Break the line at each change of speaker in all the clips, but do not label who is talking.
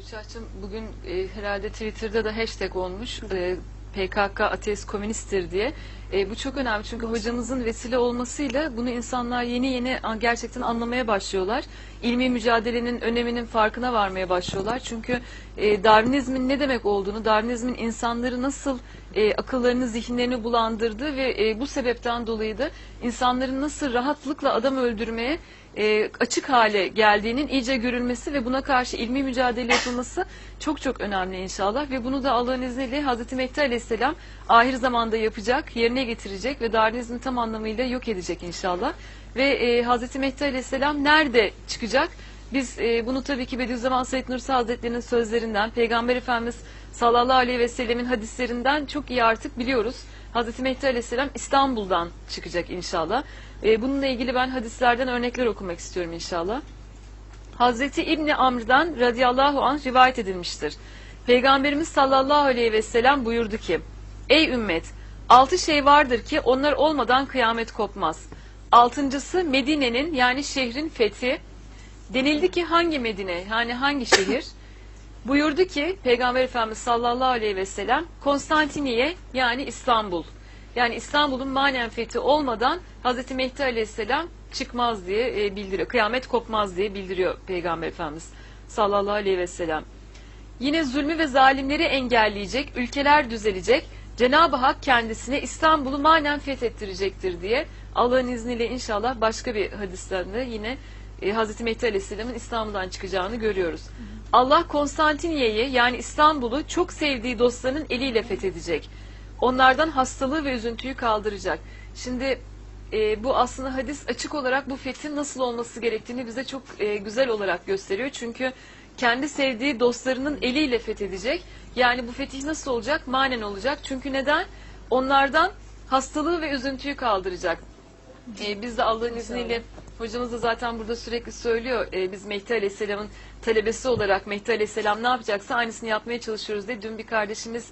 Gülşah'cığım bugün e, herhalde Twitter'da da hashtag olmuş. E, PKK ateist komünisttir diye. E, bu çok önemli çünkü hocamızın vesile olmasıyla bunu insanlar yeni yeni gerçekten anlamaya başlıyorlar. İlmi mücadelenin öneminin farkına varmaya başlıyorlar. Çünkü e, Darwinizmin ne demek olduğunu, Darwinizmin insanları nasıl e, akıllarını, zihinlerini bulandırdığı ve e, bu sebepten dolayı da insanların nasıl rahatlıkla adam öldürmeye e, açık hale geldiğinin iyice görülmesi ve buna karşı ilmi mücadele yapılması çok çok önemli inşallah ve bunu da Allah'ın izniyle Hazreti Mehdi Aleyhisselam ahir zamanda yapacak, yerine getirecek ve Darwinizmi tam anlamıyla yok edecek inşallah. Ve e, Hazreti Mehdi Aleyhisselam nerede çıkacak? Biz e, bunu tabii ki Bediüzzaman Said Nursi Hazretleri'nin sözlerinden, Peygamber Efendimiz sallallahu aleyhi ve sellemin hadislerinden çok iyi artık biliyoruz. Hazreti Mehdi Aleyhisselam İstanbul'dan çıkacak inşallah. E, bununla ilgili ben hadislerden örnekler okumak istiyorum inşallah. Hazreti İbni Amr'dan radıyallahu anh rivayet edilmiştir. Peygamberimiz sallallahu aleyhi ve sellem buyurdu ki, Ey ümmet! Altı şey vardır ki onlar olmadan kıyamet kopmaz. Altıncısı Medine'nin yani şehrin fethi. Denildi ki hangi Medine yani hangi şehir? Buyurdu ki Peygamber Efendimiz sallallahu aleyhi ve sellem Konstantiniye yani İstanbul. Yani İstanbul'un manen fethi olmadan Hazreti Mehdi aleyhisselam çıkmaz diye e, bildiriyor. Kıyamet kopmaz diye bildiriyor Peygamber Efendimiz sallallahu aleyhi ve sellem. Yine zulmü ve zalimleri engelleyecek, ülkeler düzelecek. Cenab-ı Hak kendisine İstanbul'u manen fethettirecektir diye Allah'ın izniyle inşallah başka bir hadislerinde yine e, Hazreti Mehdi Aleyhisselam'ın İstanbul'dan çıkacağını görüyoruz. Allah Konstantiniye'yi yani İstanbul'u çok sevdiği dostlarının eliyle fethedecek. Onlardan hastalığı ve üzüntüyü kaldıracak. Şimdi e, bu aslında hadis açık olarak bu fethin nasıl olması gerektiğini bize çok e, güzel olarak gösteriyor. Çünkü kendi sevdiği dostlarının eliyle fethedecek. Yani bu fetih nasıl olacak? Manen olacak. Çünkü neden? Onlardan hastalığı ve üzüntüyü kaldıracak. E, biz de Allah'ın izniyle hocamız da zaten burada sürekli söylüyor. E, biz Mehdi Aleyhisselam'ın talebesi olarak Mehdi Aleyhisselam ne yapacaksa aynısını yapmaya çalışıyoruz diye dün bir kardeşimiz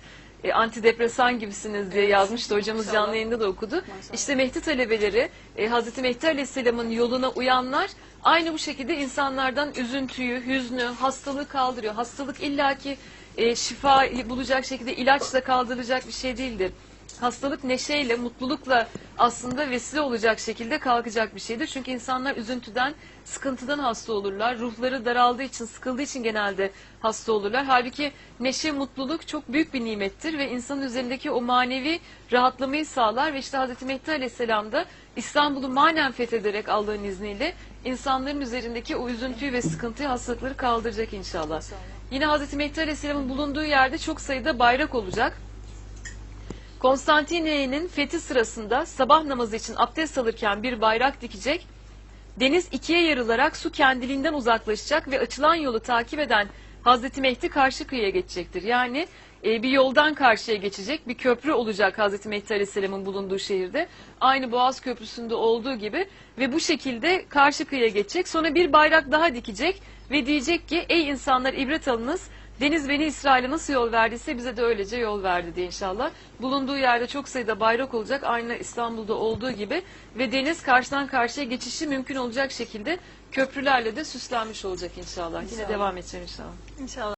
e, antidepresan gibisiniz diye yazmıştı. Hocamız
İnşallah.
canlı yayında da okudu.
Maşallah.
İşte Mehdi talebeleri, e, Hazreti Mehdi Aleyhisselam'ın yoluna uyanlar aynı bu şekilde insanlardan üzüntüyü, hüznü, hastalığı kaldırıyor. Hastalık illaki e, şifa bulacak şekilde ilaçla kaldırılacak bir şey değildir. Hastalık neşeyle, mutlulukla aslında vesile olacak şekilde kalkacak bir şeydir. Çünkü insanlar üzüntüden, sıkıntıdan hasta olurlar. Ruhları daraldığı için, sıkıldığı için genelde hasta olurlar. Halbuki neşe, mutluluk çok büyük bir nimettir ve insanın üzerindeki o manevi rahatlamayı sağlar. Ve işte Hz. Mehdi Aleyhisselam da İstanbul'u manen fethederek Allah'ın izniyle insanların üzerindeki o üzüntüyü ve sıkıntıyı, hastalıkları kaldıracak inşallah.
İnşallah.
Yine Hz. Mehdi Aleyhisselam'ın bulunduğu yerde çok sayıda bayrak olacak. Konstantiniye'nin fethi sırasında sabah namazı için abdest alırken bir bayrak dikecek. Deniz ikiye yarılarak su kendiliğinden uzaklaşacak ve açılan yolu takip eden Hazreti Mehdi karşı kıyıya geçecektir. Yani e, bir yoldan karşıya geçecek bir köprü olacak Hazreti Mehdi Aleyhisselam'ın bulunduğu şehirde. Aynı Boğaz Köprüsü'nde olduğu gibi ve bu şekilde karşı kıyıya geçecek. Sonra bir bayrak daha dikecek ve diyecek ki ey insanlar ibret alınız. Deniz beni İsrail'e nasıl yol verdiyse bize de öylece yol verdi diye inşallah. Bulunduğu yerde çok sayıda bayrak olacak aynı İstanbul'da olduğu gibi ve deniz karşıdan karşıya geçişi mümkün olacak şekilde köprülerle de süslenmiş olacak inşallah. Yine
İnşallah.
devam edeceğim inşallah.
İnşallah.